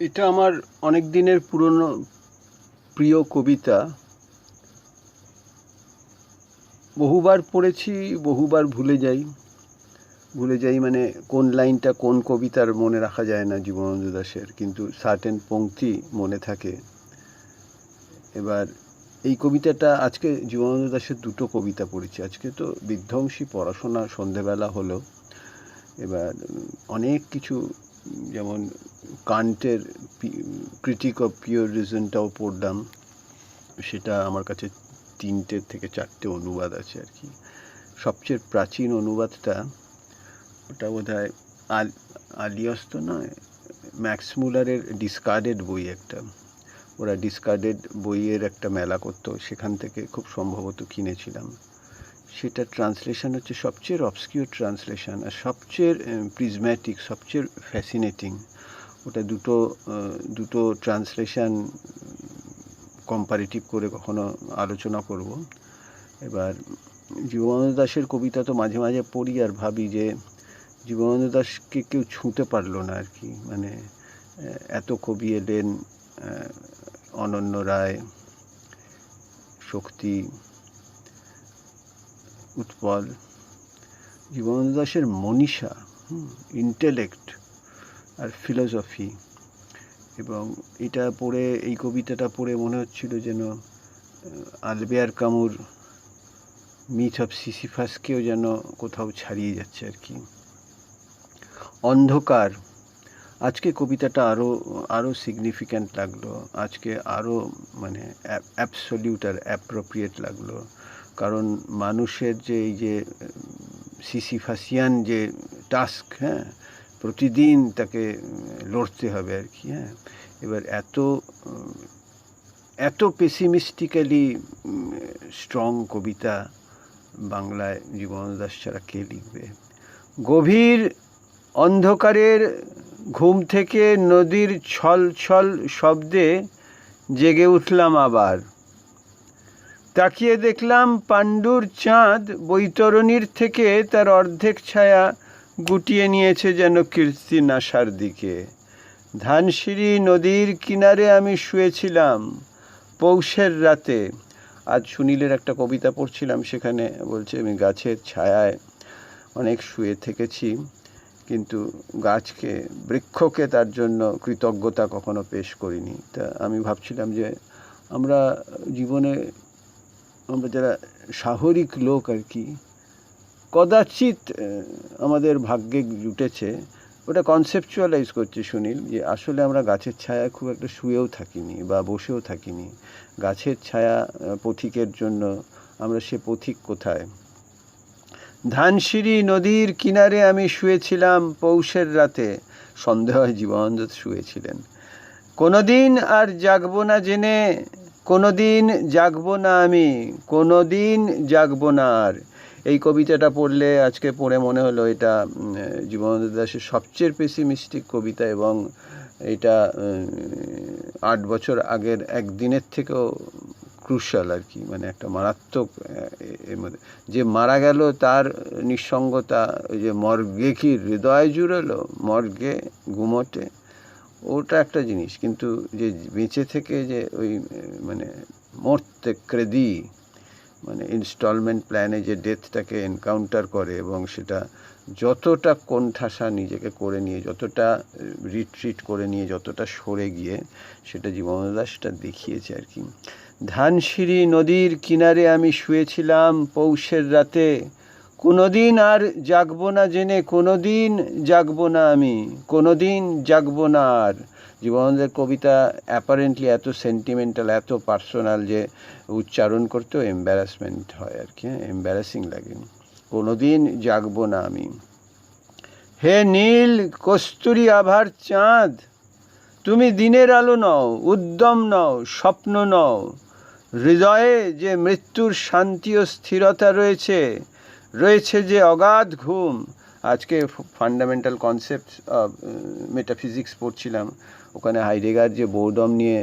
এটা আমার অনেক দিনের পুরনো প্রিয় কবিতা। বহুবার পড়েছি, বহুবার ভুলে যাই। ভুলে যাই মানে কোন লাইনটা কোন কবিতার মনে রাখা যায় না জীবনানন্দ দাসের কিন্তু সার্টেন পংক্তি মনে থাকে। এবার এই কবিতাটা, আজকে জীবনানন্দ দাসের দুটো কবিতা পড়েছি। আজকে তো বিধ্বংসী পড়াশোনা সন্ধেবেলা হলো। এবার অনেক কিছু যেমন কান্টের ক্রিটিক অফ পিওর রিজনটাও পড়লাম। সেটা আমার কাছে তিনটে থেকে চারটে অনুবাদ আছে আর কি। সবচেয়ে প্রাচীন অনুবাদটা ওটা বোধ হয় আল, আলিয়স তো নয়, ম্যাক্স মুলারের ডিসকার্ডেড বই একটা। ওরা ডিসকার্ডেড বইয়ের একটা মেলা করতো, সেখান থেকে খুব সম্ভবত কিনেছিলাম। সেটা ট্রান্সলেশন হচ্ছে সবচেয়ে অবসকিউর ট্রান্সলেশন আর সবচেয়ে প্রিজম্যাটিক সবচেয়ে ফ্যাসিনেটিং ওটা দুটো দুটো ট্রান্সলেশন কম্পারেটিভ করে কখনো আলোচনা করব। এবার জীবনানন্দ দাসের কবিতা তো মাঝে মাঝে পড়ি আর ভাবি যে জীবনানন্দ দাসকে কেউ ছুঁতে পারল না আর কি। মানে এত কবি এলেন অনন্য রায়, শক্তি উৎপল জীবনানন্দ দাসের মনীষা ইন্টেলেক্ট আর ফিলোসফি এবং এটা পড়ে, এই কবিতাটা পড়ে মনে হচ্ছিল যেন আলবেয়ার কামুর মিথ অফ সিসিফাসকেও যেন কোথাও ছাড়িয়ে যাচ্ছে আর কি। অন্ধকার। আজকে কবিতাটা আরও আরও সিগনিফিক্যান্ট লাগল। আজকে আরও মানে অ্যাবসলিউট আর অ্যাপ্রোপ্রিয়েট লাগল। কারণ মানুষের যে এই যে, সিসিফাসিয়ান যে টাস্ক হ্যাঁ প্রতিদিন তাকে লড়তে হবে আর কি হ্যাঁ। এবার এত এত পেসিমিস্টিক্যালি স্ট্রং কবিতা বাংলায় জীবনানন্দ দাস ছাড়া কে লিখবে? গভীর অন্ধকারের ঘুম থেকে নদীর ছল ছল শব্দে জেগে উঠলাম আবার। তাকিয়ে দেখলাম পাণ্ডুর চাঁদ বৈতরণীর থেকে তার অর্ধেক ছায়া গুটিয়ে নিয়েছে যেন কীর্তি নাসার দিকে। ধানসিঁড়ি নদীর কিনারে আমি শুয়েছিলাম পৌষের রাতে। আজ সুনীলের একটা কবিতা পড়ছিলাম সেখানে, বলছে, আমি গাছের ছায়ায় অনেক শুয়ে থেকেছি, কিন্তু গাছকে, বৃক্ষকে তার জন্য কৃতজ্ঞতা কখনো পেশ করিনি। তা আমি ভাবছিলাম যে আমরা জীবনে আমরা যারা সাহরিক লোক আর কি, কদাচিৎ আমাদের ভাগ্যে জুটেছে। ওটা কনসেপচুয়ালাইজ করছে সুনীল, যে আসলে আমরা গাছের ছায়া খুব একটা শুয়েও থাকিনি বা বসেও থাকিনি। গাছের ছায়া পথিকের জন্য আমরা সে পথিক কোথায়? ধানসিঁড়ি নদীর কিনারে আমি শুয়েছিলাম পৌষের রাতে। সন্দেহ জীবনানন্দ শুয়েছিলেন। কোনোদিন আর জাগবো না জেনে কোনোদিন জাগব না আমি, কোনোদিন জাগবো না আর। এই কবিতাটা পড়লে আজকে পড়ে মনে হলো এটা জীবনানন্দ দাশের সবচেয়ে পেসিমিস্টিক কবিতা এবং এটা আট বছর আগের একদিনের থেকেও ক্রুশাল আর কি মানে একটা মারাত্মক এর মধ্যে। যে মারা গেল তার নিঃসঙ্গতা, ওই যে মর্গে কি হৃদয় জুড়েলো? মর্গে ঘুমোটে ওটা একটা জিনিস, কিন্তু যে বেঁচে থেকে যে ওই মানে মরতে ক্রেদি মানে ইনস্টলমেন্ট প্ল্যানে যে ডেথটাকে এনকাউন্টার করে এবং সেটা যতটা কোণঠাসা নিজেকে করে নিয়ে, যতটা রিট্রিট করে নিয়ে, যতটা সরে গিয়ে সেটা জীবনানন্দ দাস সেটা দেখিয়েছে আর কি। ধানসিঁড়ি নদীর কিনারে আমি শুয়েছিলাম পৌষের রাতে। কোনোদিন আর জাগবো না জেনে, কোনোদিন জাগবো না আমি, কোনোদিন জাগবো না আর। জীবনানন্দের কবিতা অ্যাপারেন্টলি এত সেন্টিমেন্টাল এত পার্সোনাল যে উচ্চারণ করতেও এম্বারাসমেন্ট হয় আর কি এম্বারাসিং লাগে কোনোদিন জাগবো না আমি। হে নীল কস্তুরি আভার চাঁদ, তুমি দিনের আলো নও, উদ্যম নও, স্বপ্ন নও। হৃদয়ে যে মৃত্যুর শান্তি ও স্থিরতা রয়েছে রয়েছে যে অগাধ ঘুম। আজকে ফান্ডামেন্টাল কনসেপ্ট মেটাফিজিক্স পড়ছিলাম। ওখানে হাইডেগার যে বোর্ডম নিয়ে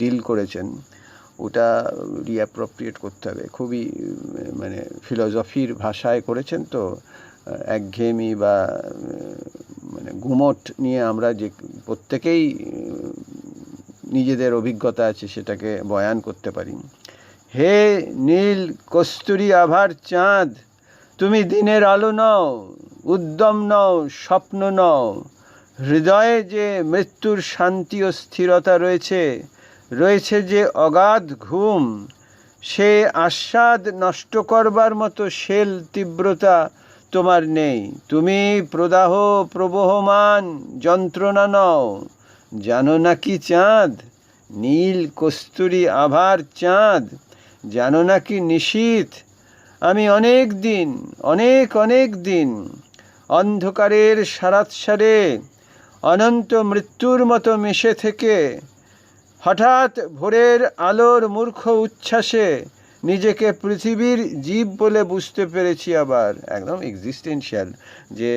ডিল করেছেন, ওটা রিঅ্যাপ্রোপ্রিয়েট করতে হবে। খুবই মানে ফিলোসফির ভাষায় করেছেন তো একঘেয়েমি বা মানে গুমট নিয়ে আমরা যে প্রত্যেকেই নিজেদের অভিজ্ঞতা আছে সেটাকে বয়ান করতে পারি। হে নীল কস্তুরি আভার চাঁদ তুমি দিনের আলো নও, উদ্যম নও, স্বপ্ন নও। হৃদয়ে যে মৃত্যুর শান্তি ও স্থিরতা রয়েছে রয়েছে যে অগাধ ঘুম, সে আস্বাদ নষ্ট করবার মতো শেল তীব্রতা তোমার নেই। তুমি প্রদাহ প্রবহমান যন্ত্রণা নও। জানো নাকি চাঁদ? নীল কস্তুরি আভার চাঁদ। জানো নাকি নিশীথ? আমি অনেক দিন, অনেক অনেক দিন অন্ধকারের সারাৎসারে অনন্ত মৃত্যুর মতো মিশে থেকে হঠাৎ ভোরের আলোর মূর্খ উচ্ছ্বাসে নিজেকে পৃথিবীর জীব বলে বুঝতে পেরেছি আবার। একদম এক্সিস্টেন্সিয়াল যে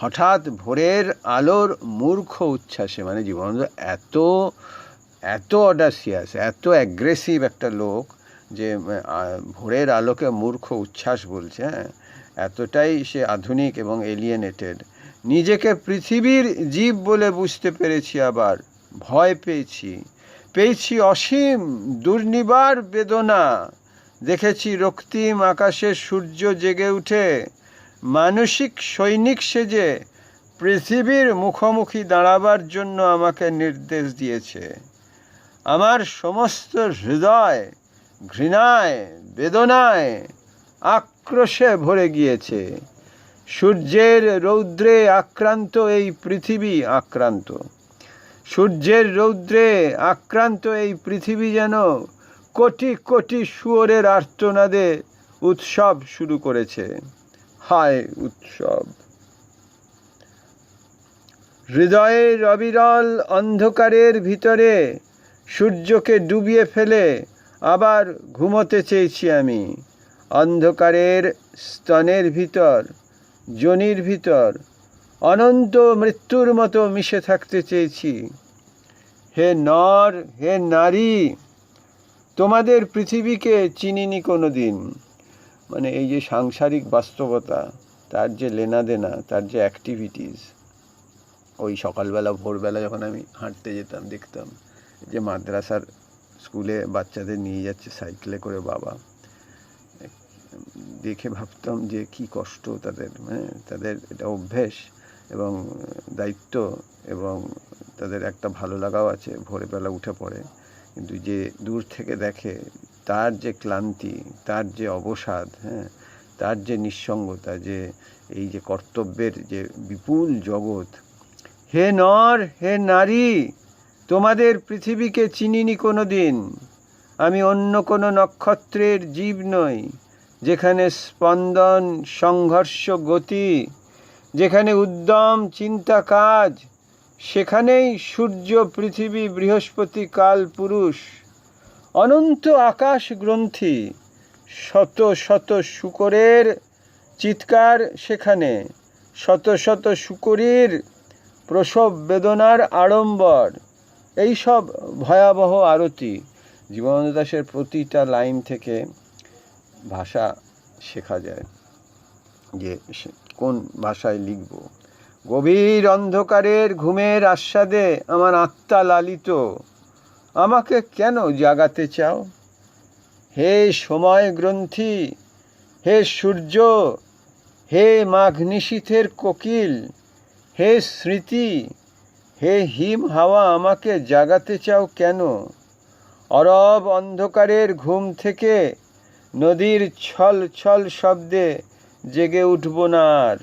হঠাৎ ভোরের আলোর মূর্খ উচ্ছ্বাসে মানে জীবন এত এত অডাসিয়াস এত অ্যাগ্রেসিভ একটা লোক যে ভোরের আলোকে মূর্খ উচ্ছ্বাস বলছে হ্যাঁ? এতটাই সে আধুনিক এবং এলিয়েনেটেড নিজেকে পৃথিবীর জীব বলে বুঝতে পেরেছি আবার, ভয় পেয়েছি। পেয়েছি অসীম, দুর্নিবার বেদনা। দেখেছি রক্তিম আকাশে সূর্য জেগে উঠে, মানসিক সৈনিক সেজে, পৃথিবীর মুখোমুখি দাঁড়াবার জন্য আমাকে নির্দেশ দিয়েছে। আমার সমস্ত হৃদয় ঘৃণায়, বেদনায় আক্রোশে ভরে গিয়েছে। সূর্যের রৌদ্রে আক্রান্ত এই পৃথিবী আক্রান্ত। সূর্যের রৌদ্রে আক্রান্ত এই পৃথিবী যেন কোটি কোটি শুয়োরের আর্তনাদে উৎসব শুরু করেছে। হায় উৎসব! হৃদয়ের অবিরল অন্ধকারের ভিতরে সূর্যকে ডুবিয়ে ফেলে আবার ঘুমোতে চেয়েছি আমি। অন্ধকারের স্তনের ভিতর, জনির ভিতর, অনন্ত মৃত্যুর মতো মিশে থাকতে চেয়েছি। হে নর, হে নারী, তোমাদের পৃথিবীকে চিনিনি কোনো দিন মানে এই যে সাংসারিক বাস্তবতা, তার যে লেনা দেনা তার যে অ্যাক্টিভিটিস ওই সকালবেলা, ভোরবেলা যখন আমি হাঁটতে যেতাম, দেখতাম যে মাদ্রাসার স্কুলে বাচ্চাদের নিয়ে যাচ্ছে সাইকেলে করে বাবা। দেখে ভাবতাম যে কি কষ্ট তাদের মানে তাদের এটা অভ্যেস এবং দায়িত্ব এবং তাদের একটা ভালো লাগাও আছে, ভোরবেলা উঠে পড়ে। কিন্তু যে দূর থেকে দেখে তার যে ক্লান্তি, তার যে অবসাদ হ্যাঁ তার যে নিঃসঙ্গতা, যে এই যে কর্তব্যের যে বিপুল জগৎ, হে নর, হে নারী তোমাদের পৃথিবীকে চিনিনি কোনো দিন আমি অন্য কোনো নক্ষত্রের জীব নই, যেখানে স্পন্দন, সংঘর্ষ, গতি, যেখানে উদ্যম, চিন্তা, কাজ, সেখানেই সূর্য, পৃথিবী, বৃহস্পতি, কাল, পুরুষ, অনন্ত আকাশ গ্রন্থি, শত শত শুকরের চিৎকার সেখানে, শত শত শুকরির প্রসব বেদনার আড়ম্বর। এইসব ভয়াবহ আরতি জীবনানন্দ দাসের প্রতিটা লাইন থেকে ভাষা শেখা যায় যে কোন ভাষায় লিখব। গভীর অন্ধকারের ঘুমের আস্বাদে আমার আত্মা লালিত। আমাকে কেন জাগাতে চাও? হে সময় গ্রন্থি, হে সূর্য, হে মাঘ নিশীথের কোকিল, হে স্মৃতি হে হিম হাওয়া, আমাকে জাগাতে চাও কেন? অরব অন্ধকারের ঘুম থেকে নদীর ছল ছল শব্দে জেগে উঠব না আর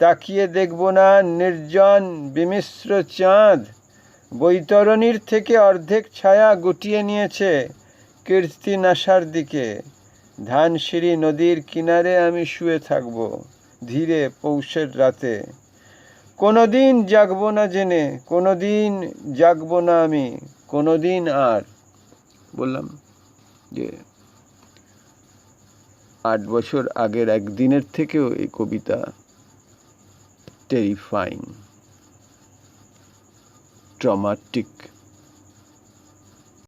তাকিয়ে দেখব না নির্জন বিমিশ্র চাঁদ। বৈতরণীর থেকে অর্ধেক ছায়া গুটিয়ে নিয়েছে কীর্তিনাশার দিকে। ধানসিঁড়ি নদীর কিনারে আমি শুয়ে থাকব ধীরে পৌষের রাতে। কোনো দিন জাগবো না জেনে কোনো দিন জাগবো না আমি কোনো দিন আর। বললাম যে, আট বছর আগের একদিনের থেকেও এই কবিতা টেরিফাইং ট্রমাটিক